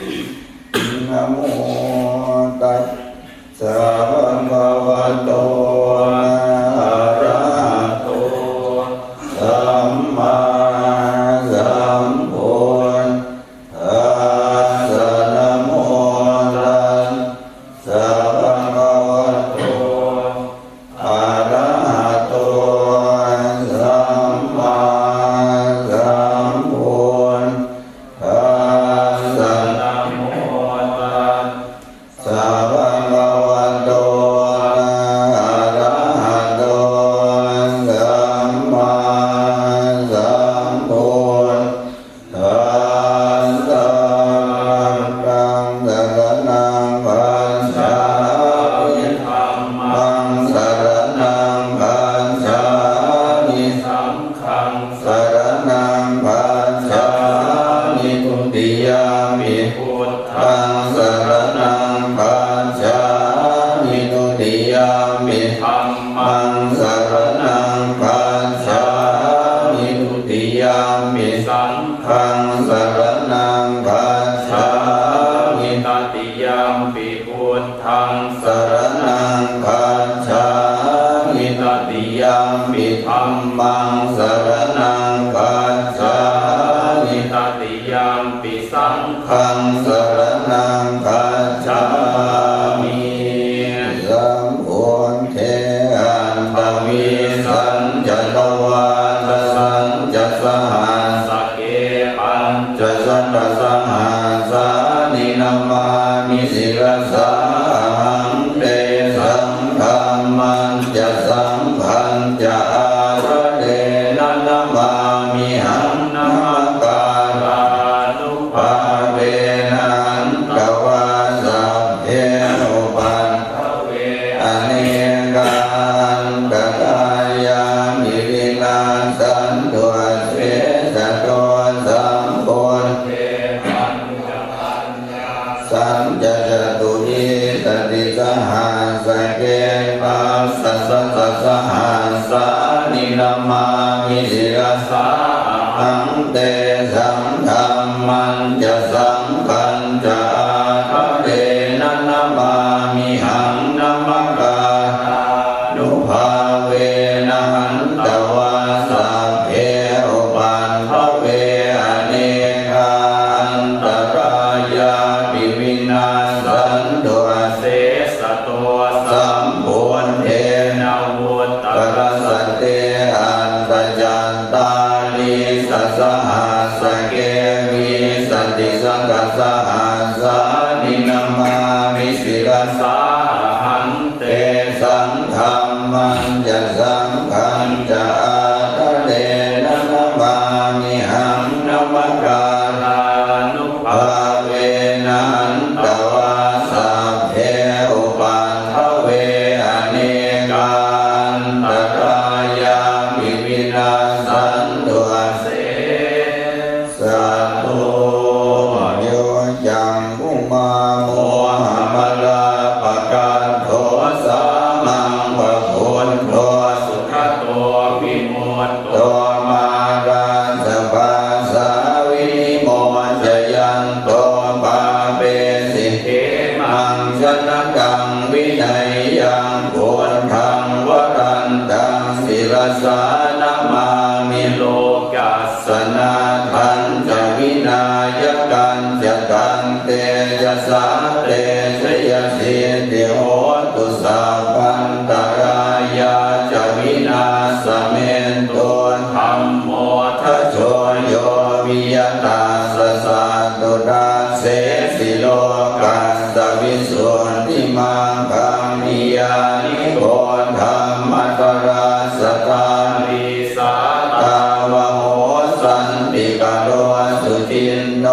นะโมตัสสะภะคะวะโต มิสิรสา a ติกาโรสุจินโน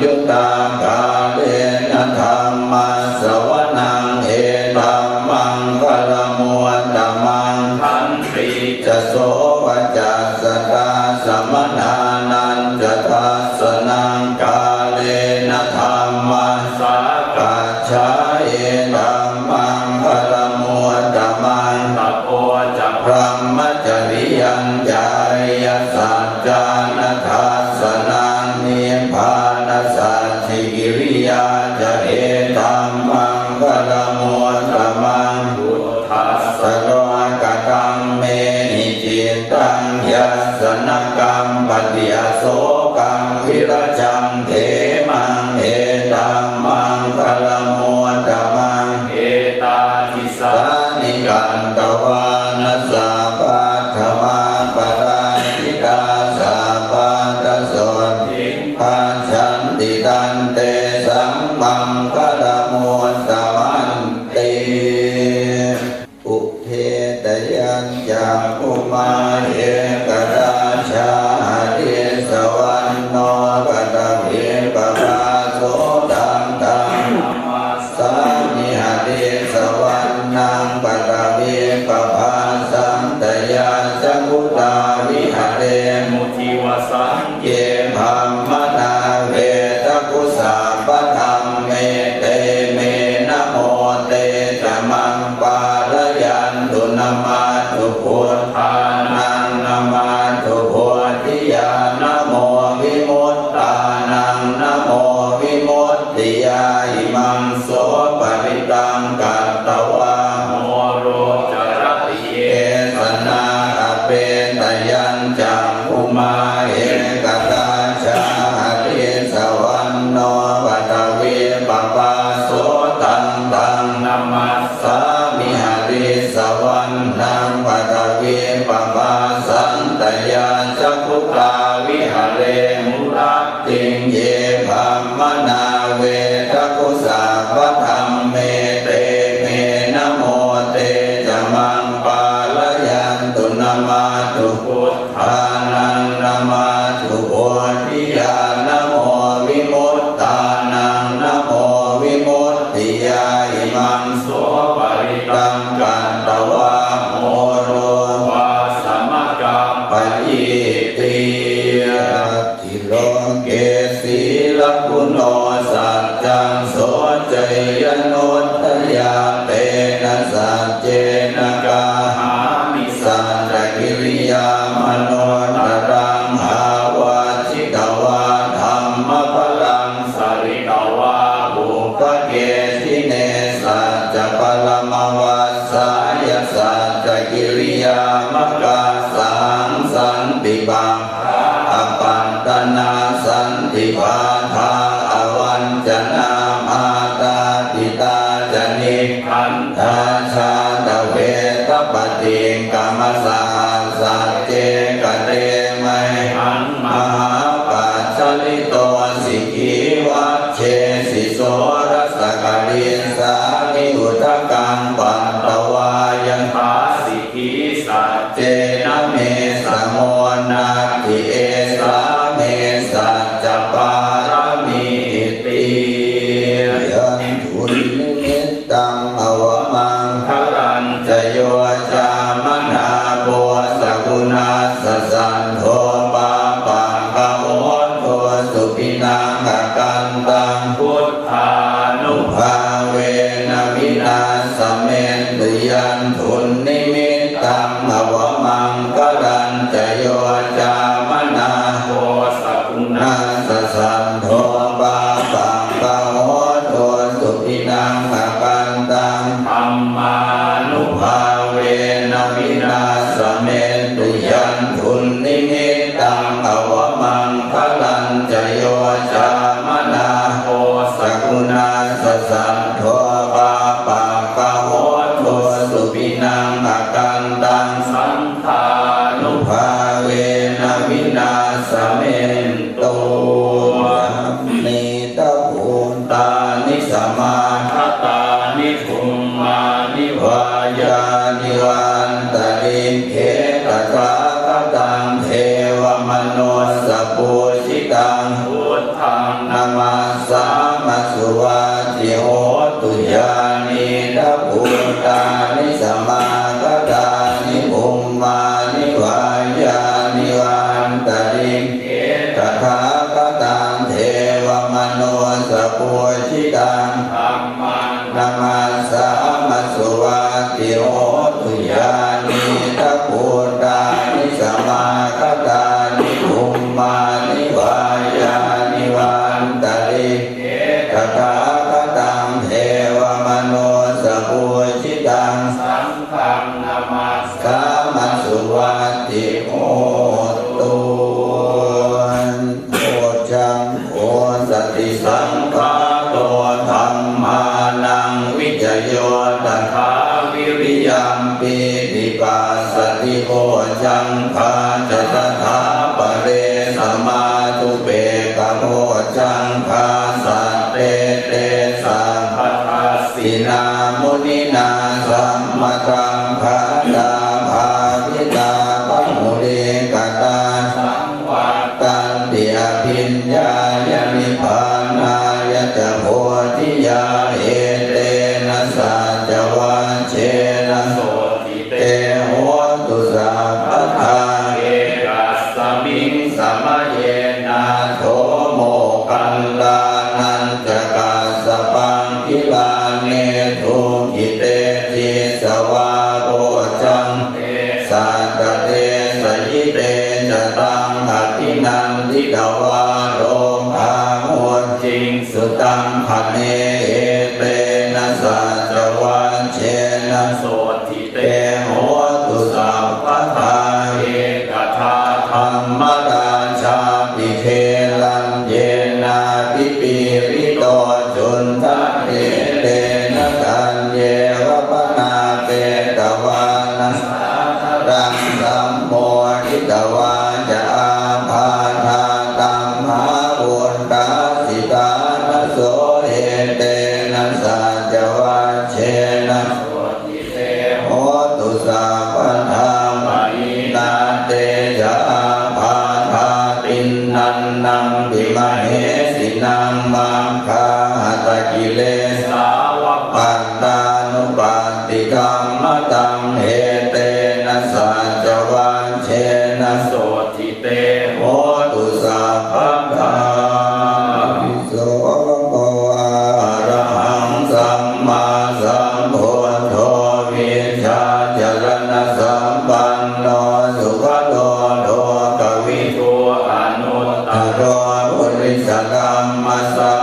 ยุตตา ติยาอิมังโส che วินสานิอุตกังปัน ญญา สะ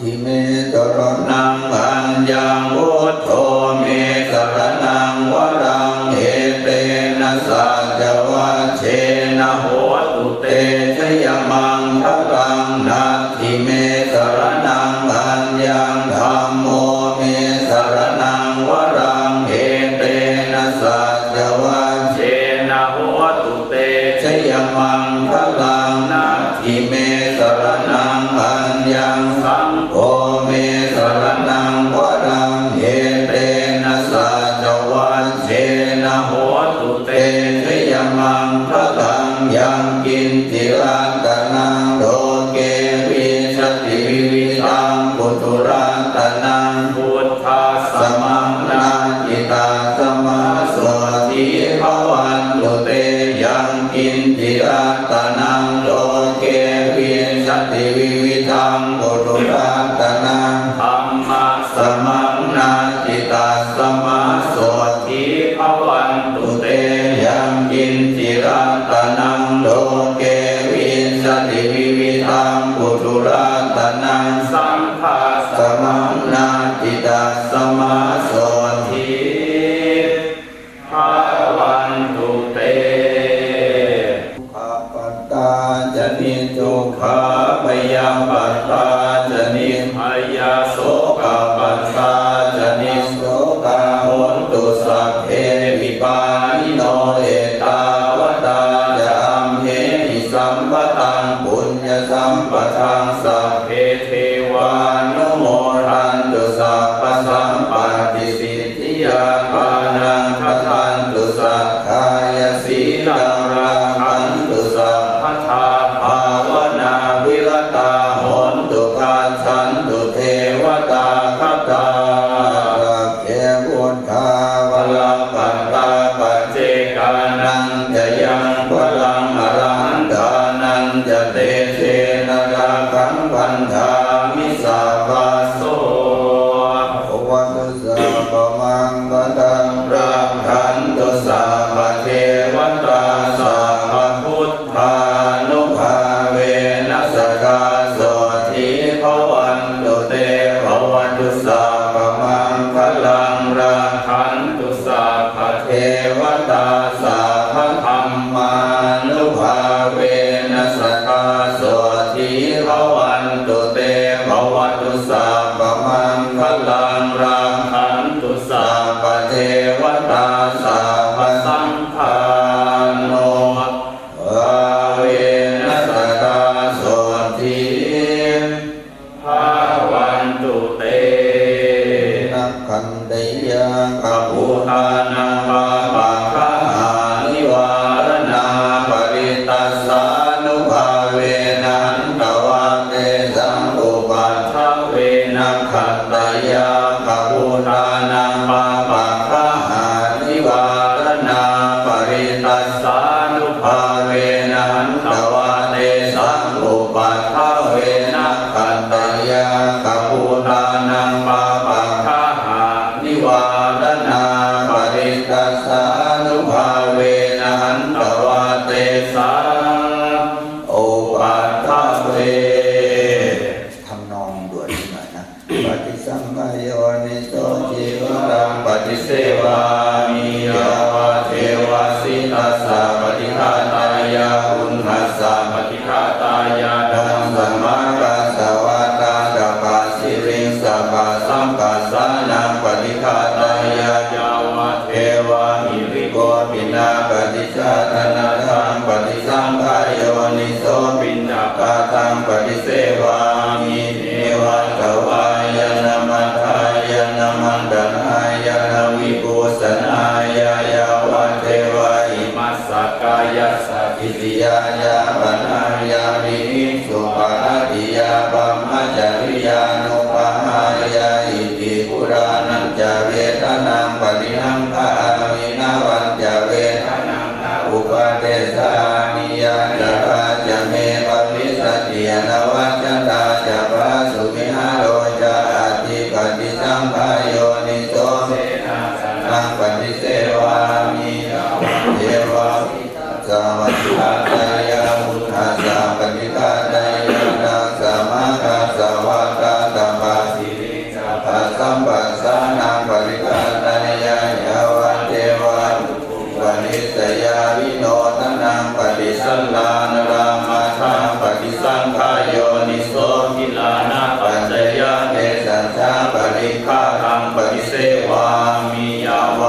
ทิเมตรนังอันยัง อินทิรัตนา は。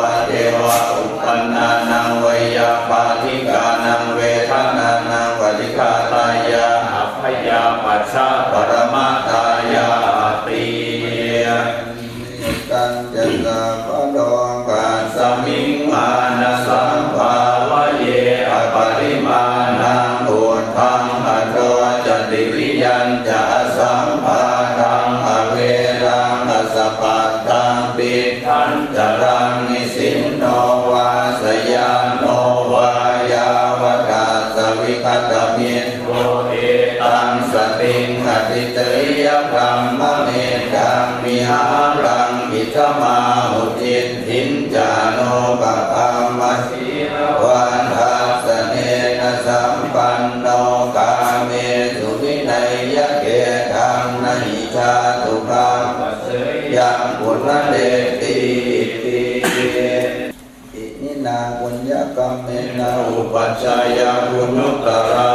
วะเทวะอุปนานังวยยาป ชาตุคังยังปุณเดติติอินินาปุญญกรรมเมนะอุปัชฌายาปุณุตรา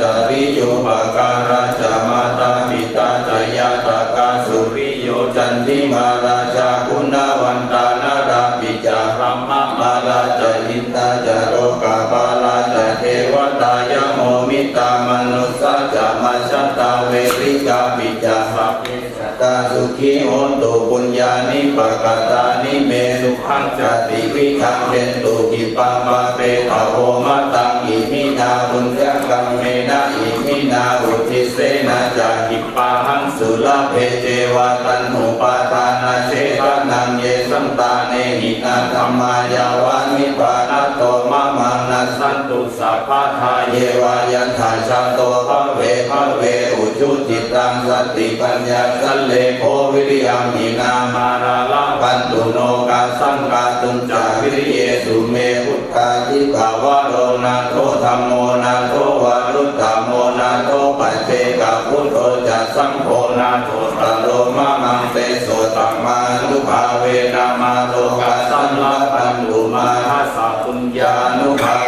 จาริโยปการาจามาตาปิตาจายาตากาสุริโยจันติมาราชาคุณวันตานาราปิจารัมมะมาราจาอินตาจาโรกาปาราจาเทวตายโมมิตามนุสสะจามาชตาเวริกาปิ ตาสุขีโหนตุปุญญานิปกตานิเมสุขังจติวิคังเรนตุกิปังปะเปตะโหมะตังอิมินาบุญญกรรมเมนะอิมินาอุทิเสนะจาหิปาหังสุลเพเจวะตันหุปาทานาเชตนังเยสัมตาเนหินาธรรมายาวานิปานา ตุสัพพะทาเยวายันทาชาโตภะเวภะเวอุจุจิตังสติปัญญาสัลเลโภวิริยมหินามาราลาปันตุโนกาสังกาตุนจาวิริเยสุเมพุทธาทิกาวะโรนาโทธรรมโมนาโทวารุตตโมนาโทปัจเจกาพุทโธจัสังโฆนาโทตโลมามังเตโสตัมมานุภาเวนามาโลกาสัมลัปันตุมาทัสสะปุญญานุภา